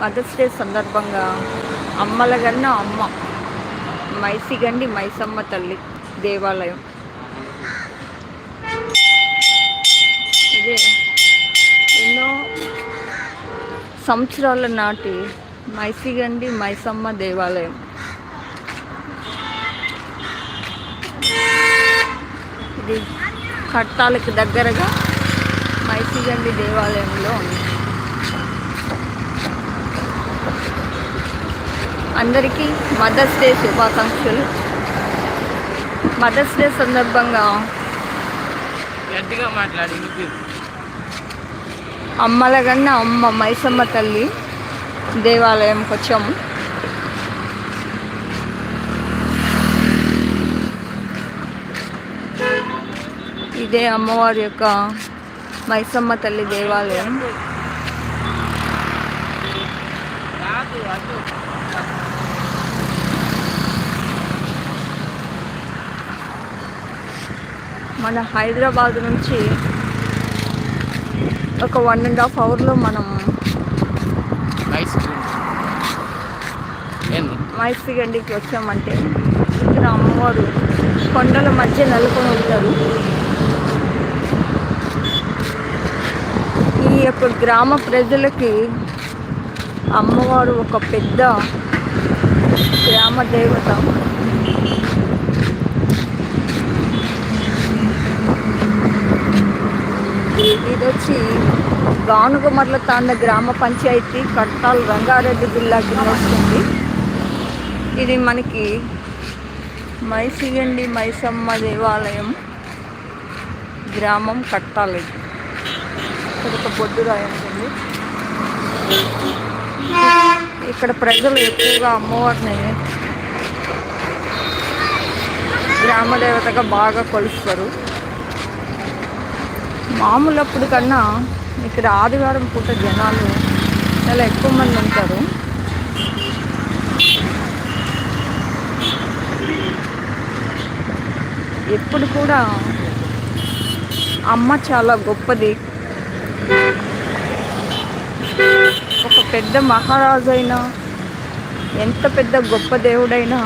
Mothers day సందర్భంగా అమ్మలగన్న అమ్మ మైసిగండి మైసమ్మ తల్లి దేవాలయం. ఇదే ఎన్నో సంవత్సరాల నాటి మైసిగండి మైసమ్మ దేవాలయం. ఇది కట్టాలకు దగ్గరగా మైసిగండి దేవాలయంలో ఉంది. అందరికీ మదర్స్ డే శుభాకాంక్షలు. మదర్స్ డే సందర్భంగా మాట్లాడి అమ్మలగన్న అమ్మ మైసమ్మ తల్లి దేవాలయంకి వచ్చాము ఇదే అమ్మవారి యొక్క మైసమ్మ తల్లి దేవాలయం కాదు అటు మన హైదరాబాద్ నుంచి ఒక వన్ అండ్ హాఫ్ అవర్లో మనం ఏంది మైసిగండికి వచ్చామంటే ఇక్కడ అమ్మవారు కొండల మధ్య నెలకొని ఉంటారు ఈ యొక్క గ్రామ ప్రజలకి అమ్మవారు ఒక పెద్ద గ్రామ దేవత ఇది వచ్చి గానుగమర్ల తాండ గ్రామ పంచాయతీ కట్టాల్ రంగారెడ్డి జిల్లా కింద వస్తుంది. ఇది మనకి మైసిగండి మైసమ్మ దేవాలయం గ్రామం కట్టాలి ఇక్కడ ఒక బొడ్డు ఉంటుంది ఇక్కడ ప్రజలు ఎక్కువగా అమ్మవారిని గ్రామదేవతగా బాగా కొలుస్తారు. మామూలప్పుడు కన్నా ఇక్కడ ఆదివారం పూట జనాలు చాలా ఎక్కువ మంది ఉంటారు. ఎప్పుడు కూడా అమ్మ చాలా గొప్పది. ఒక పెద్ద మహారాజు అయినా ఎంత పెద్ద గొప్ప దేవుడైనా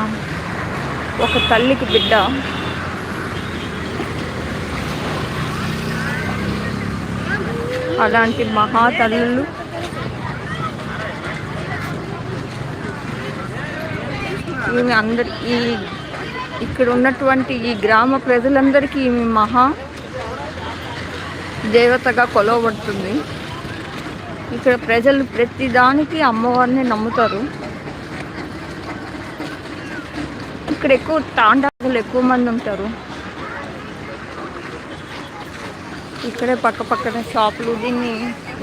ఒక తల్లికి బిడ్డ అలాంటి మహాతల్లులు. ఈమె అందరి ఈ ఇక్కడ ఉన్నటువంటి ఈ గ్రామ ప్రజలందరికీ ఈమె మహా దేవతగా కొలవబడుతుంది. ఇక్కడ ప్రజలు ప్రతి దానికి అమ్మవారిని నమ్ముతారు. ఇక్కడ ఎక్కువ తాండాలు ఎక్కువ మంది ఉంటారు. ఇక్కడే పక్క పక్కన షాపులు దీన్ని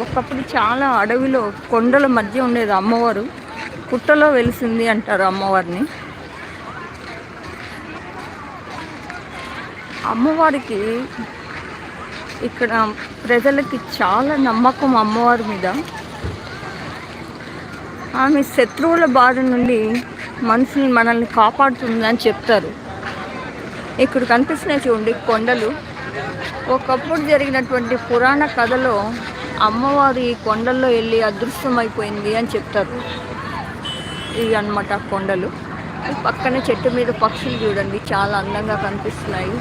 ఒకప్పుడు చాలా అడవిలో కొండల మధ్య ఉండేది అమ్మవారు. పుట్టలో వెలిసింది అంటారు అమ్మవారిని. అమ్మవారికి ఇక్కడ ప్రజలకి చాలా నమ్మకం అమ్మవారి మీద. ఆమె శత్రువుల బారి నుండి మనుషులు మనల్ని కాపాడుతుందని చెప్తారు. ఇక్కడ కనిపిస్తున్నాయి చూడండి కొండలు. ఒకప్పుడు జరిగినటువంటి పురాణ కథలో అమ్మవారు ఈ కొండల్లో వెళ్ళి అదృశ్యమైపోయింది అని చెప్తారు. ఇవి అన్నమాట కొండలు. పక్కన పక్కనే చెట్టు మీద పక్షులు చూడండి చాలా అందంగా కనిపిస్తున్నాయి.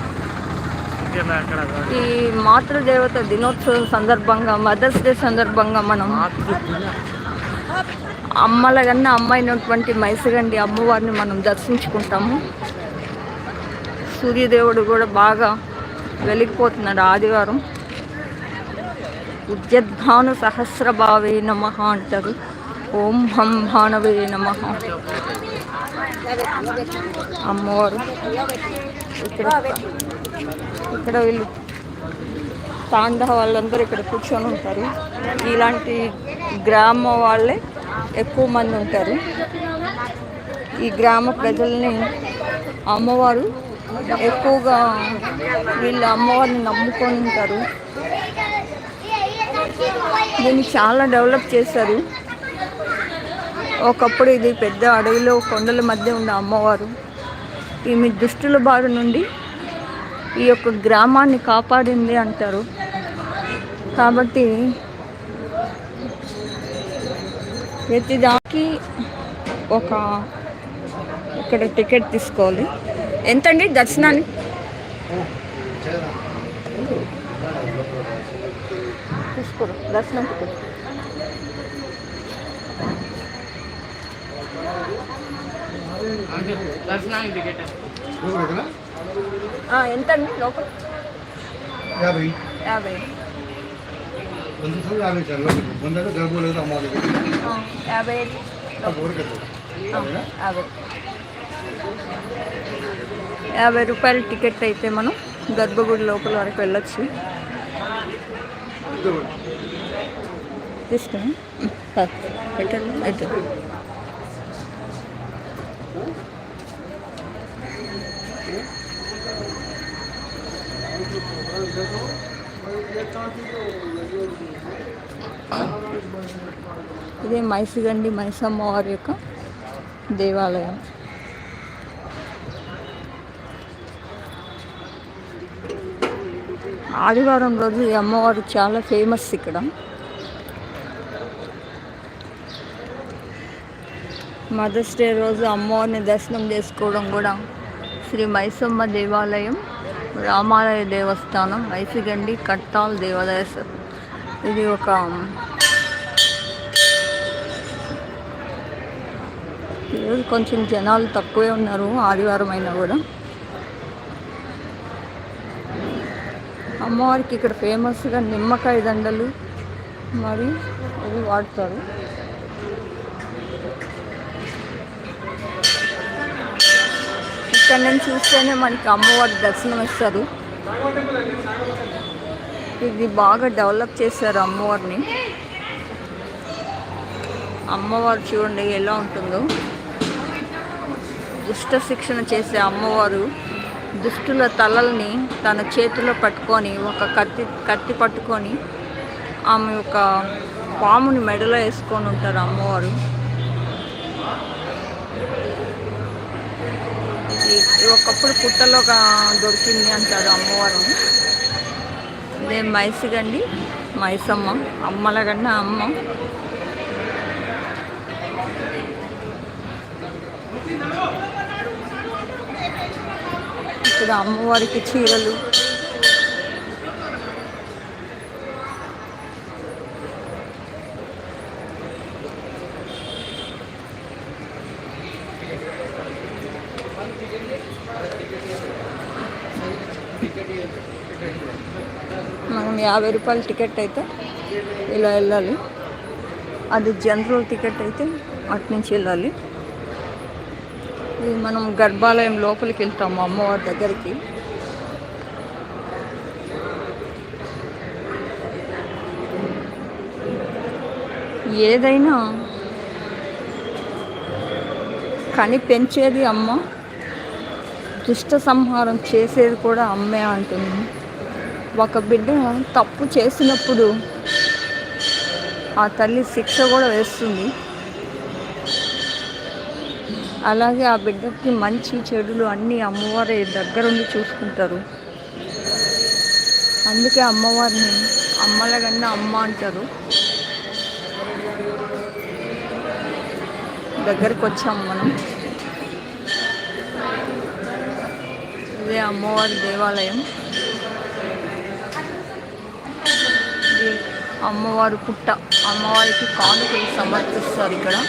ఈ మాతృదేవత దినోత్సవం సందర్భంగా మదర్స్ డే సందర్భంగా మనం అమ్మల కన్నా అమ్మైనటువంటి మైసగండి అమ్మవారిని మనం దర్శించుకుంటాము. సూర్యదేవుడు కూడా బాగా వెలిగిపోతున్నాడు ఆదివారం. ఉద్యద్భాను సహస్రభావే నమ అంటారు. ఓం హం భానవే నమ. అమ్మవారు. ఇక్కడ ఇక్కడ వీళ్ళు తాండ వాళ్ళందరూ ఇక్కడ కూర్చొని ఉంటారు. ఇలాంటి గ్రామ వాళ్ళే ఎక్కువ మంది ఉంటారు. ఈ గ్రామ ప్రజల్ని అమ్మవారు ఎక్కువగా వీళ్ళు అమ్మవారిని నమ్ముకొని ఉంటారు. దీన్ని చాలా డెవలప్ చేశారు. ఒకప్పుడు ఇది పెద్ద అడవిలో కొండల మధ్య ఉన్న అమ్మవారు. ఈమె దుష్టుల బారి నుండి ఈ యొక్క గ్రామాన్ని కాపాడింది అంటారు. కాబట్టి ప్రతిదానికి ఒక ఇక్కడ టికెట్ తీసుకోవాలి. ఎంతండి దర్శనానికి? తీసుకోరు దర్శనం ఆ, ఎంతండి లోపల? యాభై. యాభై. యాభై. యాభై. యాభై రూపాయల టికెట్ అయితే మనం గర్భగుడి లోపల వరకు వెళ్ళొచ్చు. తీసుకుని పెట్టండి. అయితే ఇదే మైసిగండి మైసమ్మ వారి యొక్క దేవాలయం. ఆదివారం రోజు ఈ అమ్మవారు చాలా ఫేమస్ ఇక్కడ. మదర్స్ డే రోజు అమ్మవారిని దర్శనం చేసుకోవడం కూడా శ్రీ మైసమ్మ దేవాలయం రామాలయ దేవస్థానం మైసిగండి కట్టాల్ దేవాలయ ఇది ఒక ఈరోజు కొంచెం జనాలు తక్కువే ఉన్నారు ఆదివారం అయినా కూడా. అమ్మవారికి ఇక్కడ ఫేమస్గా నిమ్మకాయ దండలు మరియు అవి వాడతారు. ఇక్కడ నుంచి చూస్తేనే మనకి అమ్మవారి దర్శనం ఇస్తారు. ఇది బాగా డెవలప్ చేశారు అమ్మవారిని. అమ్మవారు చూడండి ఎలా ఉంటుందో. దుష్ట శిక్షణ చేసే అమ్మవారు. దుష్టుల తలల్ని తన చేతిలో పట్టుకొని ఒక కత్తి కత్తి పట్టుకొని ఆమె ఒక పాముని మెడలో వేసుకొని ఉంటారు అమ్మవారు. ఇది ఒకప్పుడు పుట్టలో దొరికింది అంటారు అమ్మవారిని నేను మైసిగండి మైసమ్మ అమ్మలగన్న అమ్మ. ఇక్కడ అమ్మవారికి చీరలు. మనం యాభై రూపాయల టికెట్ అయితే ఇలా వెళ్ళాలి. అది జనరల్ టికెట్ అయితే అటు నుంచి వెళ్ళాలి. ఇది మనం గర్భాలయం లోపలికి వెళ్తాము అమ్మవారి దగ్గరికి. ఏదైనా కని పెంచేది అమ్మ దుష్ట సంహారం చేసేది కూడా అమ్మే అంటుంది. ఒక బిడ్డ తప్పు చేసినప్పుడు ఆ తల్లి శిక్ష కూడా వేస్తుంది. అలాగే ఆ బిడ్డకి మంచి చెడులు అన్నీ అమ్మవారి దగ్గరుండి చూసుకుంటారు. అందుకే అమ్మవారిని అమ్మల కన్నా అమ్మ అంటారు. దగ్గరికి వచ్చాము మనం. ఇదే అమ్మవారి దేవాలయం. అమ్మవారు అమ్మవారి పుట్ట. అమ్మవారికి కానుకలు సమర్పిస్తారు ఇక్కడ.